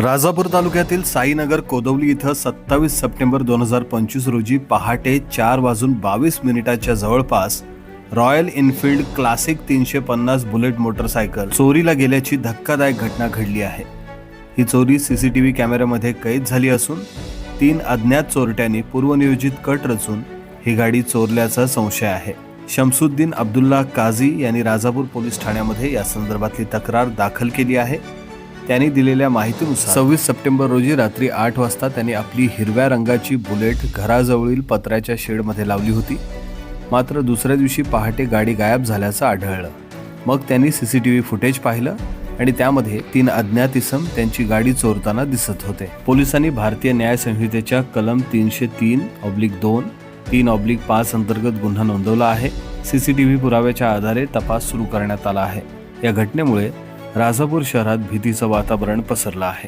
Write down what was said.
राजापूर तालुक्यातील साईनगर कोदवली इथं सत्तावीस सप्टेंबर दोन हजार पंचवीस रोजी पहाटे चार वाजून बावीस मिनिटाच्या जवळपास रॉयल एनफिल्ड क्लासिक तीनशे पन्नास बुलेट मोटरसायकल चोरीला गेल्याची धक्कादायक घटना घडली आहे. ही चोरी सीसीटीव्ही कॅमेऱ्यामध्ये कैद झाली असून तीन अज्ञात चोरट्यांनी पूर्वनियोजित कट रचून ही गाडी चोरल्याचा संशय आहे. शमसुद्दीन अब्दुल्ला काझी यांनी राजापूर पोलीस ठाण्यामध्ये या संदर्भातली तक्रार दाखल केली आहे. त्यांनी दिलेल्या माहितीनुसार सव्वीस सप्टेंबर रोजी रात्री आठ वाजता त्यांनी आपली हिरव्या रंगाची बुलेट घराजवळील पत्र्याच्या शेडमध्ये लावली होती. मात्र दुसऱ्या दिवशी पहाटे गाडी गायब झाल्याचं आढळलं. मग त्यांनी C C T V footage पाहिलं आणि त्यामध्ये तीन अज्ञात इसम त्यांची गाडी चोरताना दिसत होते. पोलिसांनी भारतीय न्याय संहितेच्या कलम तीनशे तीन ऑब्लिक दोन तीन ऑब्लिक पाच अंतर्गत गुन्हा नोंदवला आहे. सी सी टी व्ही पुराव्याच्या आधारे तपास सुरू करण्यात आला आहे. या घटनेमुळे राजापूर शहरात भीतीचं वातावरण पसरलं आहे.